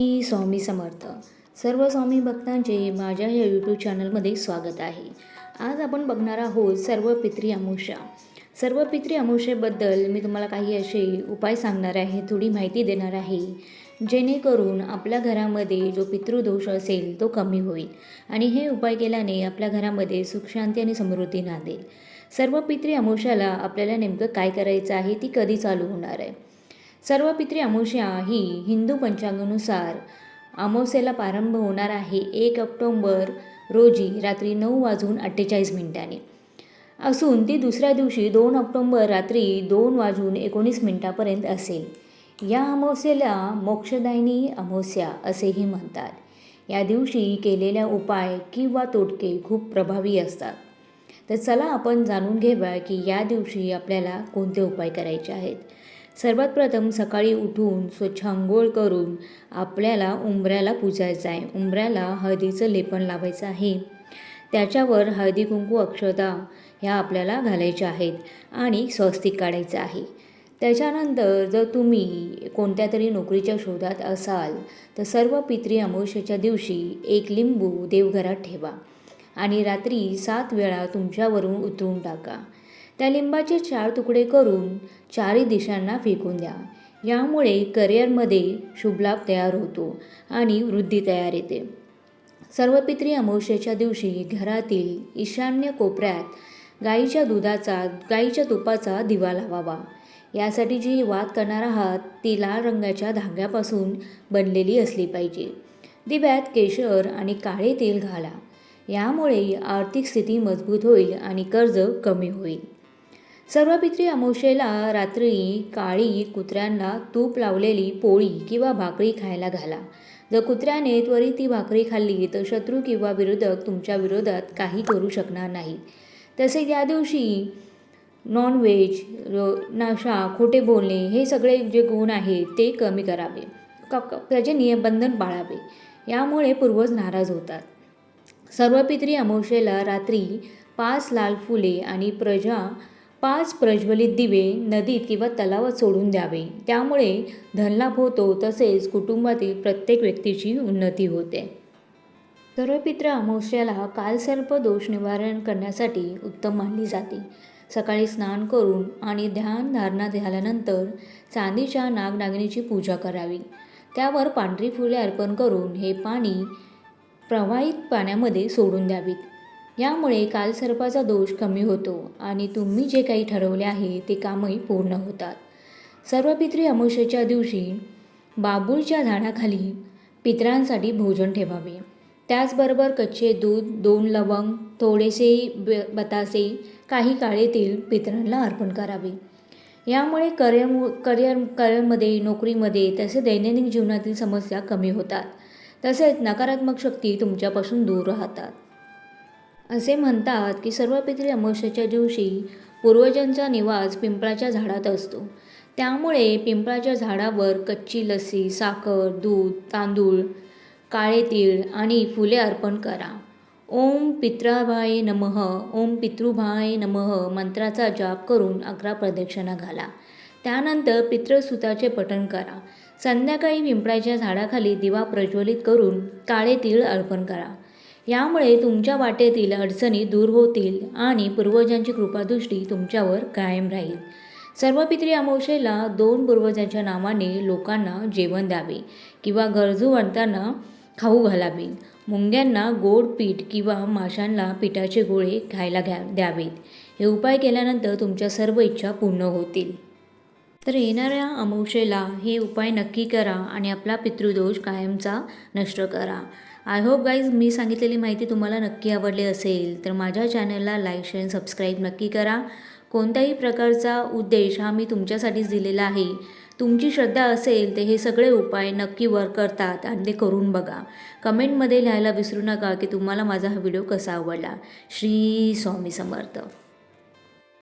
मी स्वामी समर्थ. सर्व स्वामी भक्तांचे माझ्या या यूट्यूब चॅनलमध्ये स्वागत आहे. आज आपण बघणार आहोत सर्व पित्री अमुषा सर्व पित्री अमुषेबद्दल मी तुम्हाला काही असे उपाय सांगणार आहे थोडी माहिती देणार आहे. जेणेकरून आपल्या घरामध्ये जो पितृदोष असेल तो कमी होईल आणि हे उपाय केल्याने आपल्या घरामध्ये सुखशांती आणि समृद्धी नांदेल. सर्व पित्री अमुषाला आपल्याला नेमकं काय करायचं आहे ती कधी चालू होणार आहे? सर्व पित्री अमावस्या ही हिंदू पंचांगानुसार अमावस्येला प्रारंभ होणार आहे एक ऑक्टोंबर रोजी रात्री नऊ वाजून अठ्ठेचाळीस मिनिटांनी. असून ती दुसऱ्या दिवशी दोन ऑक्टोंबर रात्री दोन वाजून एकोणीस मिनिटापर्यंत असेल. या अमावस्येला मोक्षदायिनी अमावस्या असेही म्हणतात. या दिवशी केलेल्या उपाय किंवा तोटके खूप प्रभावी असतात. तर चला आपण जाणून घेऊया की या दिवशी आपल्याला कोणते उपाय करायचे आहेत. सर्वात प्रथम सकाळी उठून स्वच्छ आंघोळ करून आपल्याला उंबऱ्याला पुजायचं आहे. उंबऱ्याला हळदीचं लेपन लावायचं आहे. त्याच्यावर हळदी कुंकू अक्षता ह्या आपल्याला घालायच्या आहेत आणि स्वस्तिक काढायचं आहे. त्याच्यानंतर जर तुम्ही कोणत्या तरी नोकरीच्या शोधात असाल तर सर्व पित्री अमावस्येच्या दिवशी एक लिंबू देवघरात ठेवा आणि रात्री सात वेळा तुमच्यावरून उतरून टाका. त्या लिंबाचे चार तुकडे करून चारही दिशांना फेकून द्या. यामुळे करिअरमध्ये शुभलाभ तयार होतो आणि वृद्धी तयार येते. सर्व पित्री अमावस्येच्या दिवशी घरातील ईशान्य कोपऱ्यात गाईच्या दुधाचा गाईच्या तुपाचा दिवा लावावा. यासाठी जी वाद करणार आहात ती लाल रंगाच्या धाग्यापासून बनलेली असली पाहिजे. दिव्यात केशर आणि काळे तेल घाला. यामुळे आर्थिक स्थिती मजबूत होईल आणि कर्ज कमी होईल. सर्व पित्री अमावशेला रात्री काळी कुत्र्यांना तूप लावलेली पोळी किंवा भाकरी खायला घाला. जर कुत्र्याने त्वरित ती भाकरी खाल्ली तर शत्रू किंवा विरोधक तुमच्या विरोधात काही करू शकणार नाही. तसेच या दिवशी नॉनव्हेज नाशा खोटे बोलणे हे सगळे जे गुण आहेत ते कमी करावे. क त्याचे नियमबंधन पाळावे. यामुळे पूर्वज नाराज होतात. सर्व पित्री अमावशेला रात्री पाच लाल फुले आणि प्रजा पाच प्रज्वलित दिवे नदीत किंवा तलावात सोडून द्यावे. त्यामुळे धनलाभ होतो तसेच कुटुंबातील प्रत्येक व्यक्तीची उन्नती होते. सर्वपित्र अमावस्याला कालसर्प दोष निवारण करण्यासाठी उत्तम मानली जाते. सकाळी स्नान करून आणि ध्यान धारणा झाल्यानंतर चांदीच्या नागनागिनीची पूजा करावी. त्यावर पांढरी फुले अर्पण करून हे पाणी प्रवाहित पाण्यामध्ये सोडून द्यावीत. यामुळे कालसर्पाचा दोष कमी होतो आणि तुम्ही जे काही ठरवले आहे ते कामही पूर्ण होतात. सर्व पित्री अमावस्येच्या दिवशी बाबूलच्या झाडाखाली पितरांसाठी भोजन ठेवावे. त्याचबरोबर कच्चे दूध दोन लवंग थोडेसे ब बतासे काही काळे तेल पितरांना अर्पण करावे. यामुळे करिअर करिअर करिअरमध्ये नोकरीमध्ये तसे दैनंदिन जीवनातील समस्या कमी होतात. तसेच नकारात्मक शक्ती तुमच्यापासून दूर राहतात. असे म्हणतात की सर्व पित्री अमावस्येच्या दिवशी पूर्वजांचा निवास पिंपळाच्या झाडात असतो. त्यामुळे पिंपळाच्या झाडावर कच्ची लस्सी साखर दूध तांदूळ काळे तीळ आणि फुले अर्पण करा. ओम पित्राभाय नमः ओम पितृभाय नमः मंत्राचा जाप करून अकरा प्रदक्षिणा घाला. त्यानंतर पितृसुताचे पठण करा. संध्याकाळी पिंपळाच्या झाडाखाली दिवा प्रज्वलित करून काळे तीळ अर्पण करा. यामुळे तुमच्या वाटेतील अडचणी दूर होतील आणि पूर्वजांची कृपादृष्टी तुमच्यावर कायम राहील. सर्व पित्री अमावशेला दोन पूर्वजांच्या नावाने लोकांना जेवण द्यावे किंवा गरजू वंतांना खाऊ घालावे. मुंग्यांना गोड पीठ किंवा माशांना पिठाचे गोळे खायला घ्या द्यावेत. हे उपाय केल्यानंतर तुमच्या सर्व इच्छा पूर्ण होतील. तर येणाऱ्या अमावशेला हे उपाय नक्की करा आणि आपला पितृदोष कायमचा नष्ट करा. आय होप गाईज मी सांगितलेली माहिती तुम्हाला नक्की आवडली असेल तर माझ्या चॅनलला लाईक शेअर सबस्क्राईब नक्की करा. कोणत्याही प्रकारचा उद्देश हा मी तुमच्यासाठीच दिलेला आहे. तुमची श्रद्धा असेल तर हे सगळे उपाय नक्की वर्क करतात आणि ते करून बघा. कमेंटमध्ये लिहायला विसरू नका की तुम्हाला माझा हा व्हिडिओ कसा आवडला. श्री स्वामी समर्थ.